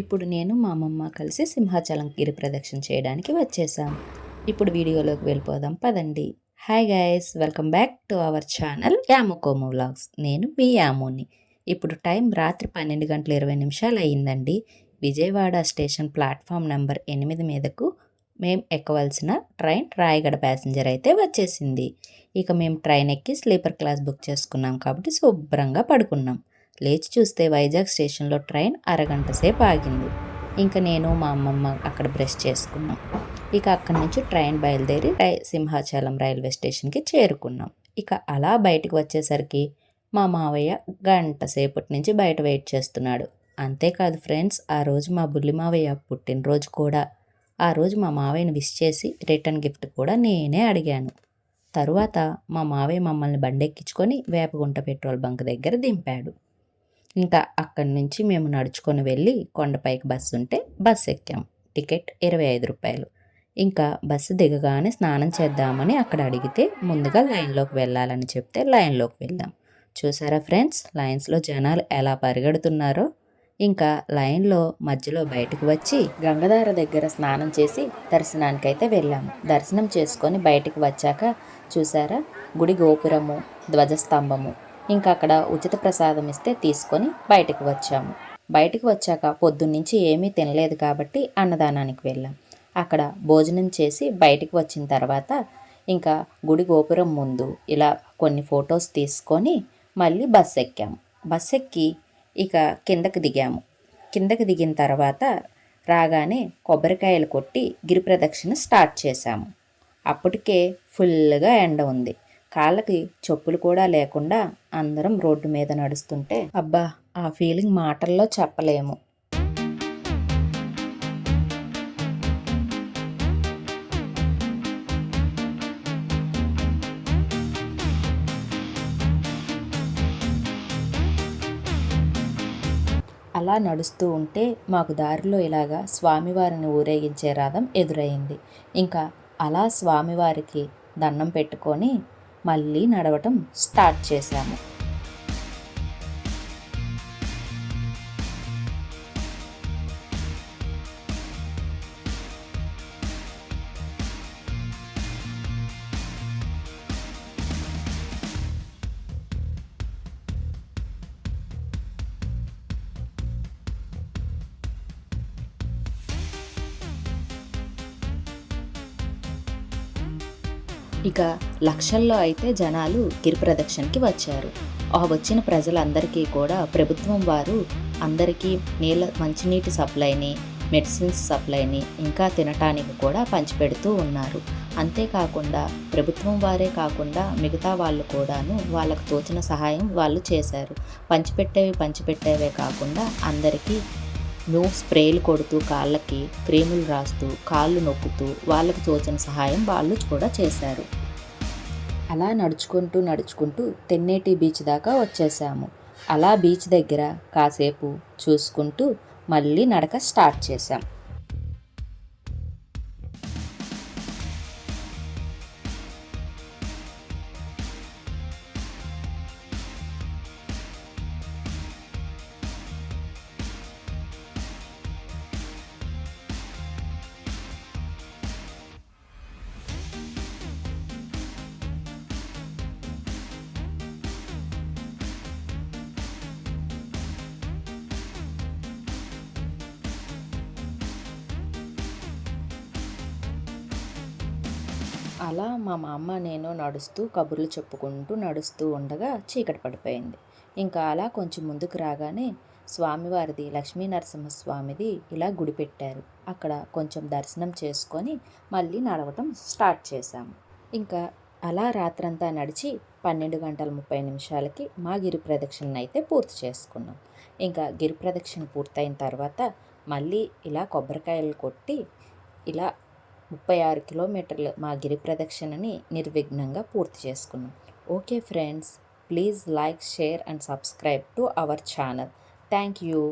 ఇప్పుడు నేను మా అమ్మమ్మ కలిసి సింహాచలం గిరి ప్రదక్షిణ చేయడానికి వచ్చేసాం. ఇప్పుడు వీడియోలోకి వెళ్ళిపోదాం. పదండి. Hi guys welcome back to our channel Yamukomu vlogs నేను మీ యాముని ఇప్పుడు టైం రాత్రి పన్నెండు గంటల ఇరవై నిమిషాలు అయ్యిందండి. విజయవాడ స్టేషన్ ప్లాట్ఫామ్ నెంబర్ ఎనిమిది మీదకు మేము ఎక్కవలసిన ట్రైన్ రాయగడ ప్యాసింజర్ అయితే వచ్చేసింది. ఇక మేము ట్రైన్ ఎక్కి స్లీపర్ క్లాస్ బుక్ చేసుకున్నాం కాబట్టి శుభ్రంగా పడుకున్నాం. లేచి చూస్తే వైజాగ్ స్టేషన్లో ట్రైన్ అరగంట సేపు ఆగింది. ఇంకా నేను మా అమ్మమ్మ అక్కడ బ్రష్ చేసుకున్నాం. ఇక అక్కడి నుంచి ట్రైన్ బయలుదేరి సింహాచలం రైల్వే స్టేషన్కి చేరుకున్నాం. ఇక అలా బయటకు వచ్చేసరికి మా మావయ్య గంట సేపటి నుంచి బయట వెయిట్ చేస్తున్నాడు. అంతేకాదు ఫ్రెండ్స్ ఆ రోజు మా బుల్లి మావయ్య పుట్టినరోజు కూడా. ఆ రోజు మా మావయ్యని విష్ చేసి రిటర్న్ గిఫ్ట్ కూడా నేనే అడిగాను. తరువాత మా మావయ్య మమ్మల్ని బండెక్కించుకొని వేపగుంట పెట్రోల్ బంక్ దగ్గర దింపాడు. ఇంకా అక్కడి నుంచి మేము నడుచుకొని వెళ్ళి కొండపైకి బస్సు ఉంటే బస్సు ఎక్కాం. టికెట్ ఇరవై ఐదు రూపాయలు. ఇంకా బస్సు దిగగానే స్నానం చేద్దామని అక్కడ అడిగితే ముందుగా లైన్లోకి వెళ్ళాలని చెప్తే లైన్లోకి వెళ్ళాం. చూసారా ఫ్రెండ్స్ లైన్స్లో జనాలు ఎలా పరిగెడుతున్నారో? ఇంకా లైన్లో మధ్యలో బయటకు వచ్చి గంగధార దగ్గర స్నానం చేసి దర్శనానికైతే వెళ్ళాము దర్శనం చేసుకొని బయటికి వచ్చాక చూసారా? గుడి గోపురము ధ్వజస్తంభము ఇంకా అక్కడ ఉచిత ప్రసాదం ఇస్తే తీసుకొని బయటకు వచ్చాము. బయటకు వచ్చాక పొద్దున్నుంచి ఏమీ తినలేదు కాబట్టి అన్నదానానికి వెళ్ళాం. అక్కడ భోజనం చేసి బయటికి వచ్చిన తర్వాత ఇంకా గుడి గోపురం ముందు ఇలా కొన్ని ఫొటోస్ తీసుకొని మళ్ళీ బస్ ఎక్కాము బస్ ఎక్కి ఇక కిందకి దిగాము. కిందకి దిగిన తర్వాత రాగానే కొబ్బరికాయలు కొట్టి గిరి ప్రదక్షిణ స్టార్ట్ చేశాము. అప్పటికే ఫుల్గా ఎండ ఉంది. కాళ్ళకి చెప్పులు కూడా లేకుండా అందరం రోడ్డు మీద నడుస్తుంటే అబ్బా ఆ ఫీలింగ్ మాటల్లో చెప్పలేము. అలా నడుస్తూ ఉంటే మాకు దారిలో ఇలాగా స్వామివారిని ఊరేగించే రథం ఎదురైంది. ఇంకా అలా స్వామివారికి దండం పెట్టుకొని మళ్ళీ నడవటం స్టార్ట్ చేశాము. ఇక లక్షల్లో అయితే జనాలు గిరి ప్రదక్షిణకి వచ్చారు. ఆ వచ్చిన ప్రజలందరికీ కూడా ప్రభుత్వం వారు అందరికీ నీళ్ళ మంచినీటి సప్లైని మెడిసిన్స్ సప్లైని ఇంకా తినటానికి కూడా పంచిపెడుతూ ఉన్నారు. అంతేకాకుండా ప్రభుత్వం వారే కాకుండా మిగతా వాళ్ళు కూడాను వాళ్ళకు తోచిన సహాయం వాళ్ళు చేశారు. పంచిపెట్టేవి పంచిపెట్టేవే కాకుండా అందరికీ నువ్వు స్ప్రేలు కొడుతూ కాళ్ళకి క్రీములు రాస్తూ కాళ్ళు నొక్కుతూ వాళ్ళకి తోచిన సహాయం వాళ్ళు కూడా చేశారు. అలా నడుచుకుంటూ నడుచుకుంటూ తెన్నేటి బీచ్ దాకా వచ్చేసాము అలా బీచ్ దగ్గర కాసేపు చూసుకుంటూ మళ్ళీ నడక స్టార్ట్ చేశాం. అలా మా మామ నేను నడుస్తూ కబుర్లు చెప్పుకుంటూ నడుస్తూ ఉండగా చీకటి పడిపోయింది. ఇంకా అలా కొంచెం ముందుకు రాగానే స్వామివారిది లక్ష్మీ నరసింహస్వామిది ఇలా గుడి పెట్టారు. అక్కడ కొంచెం దర్శనం చేసుకొని మళ్ళీ నడవటం స్టార్ట్ చేశాము. ఇంకా అలా రాత్రంతా నడిచి పన్నెండు గంటల ముప్పై నిమిషాలకి మా గిరి ప్రదక్షిణ అయితే పూర్తి చేసుకున్నాం. ఇంకా గిరి ప్రదక్షిణ పూర్తయిన తర్వాత మళ్ళీ ఇలా కొబ్బరికాయలు కొట్టి ఇలా ముప్పై ఆరు కిలోమీటర్లు మా గిరి ప్రదక్షిణని నిర్విఘ్నంగా పూర్తి చేసుకున్నాం. Okay friends please like share and subscribe to our channel. Thank you.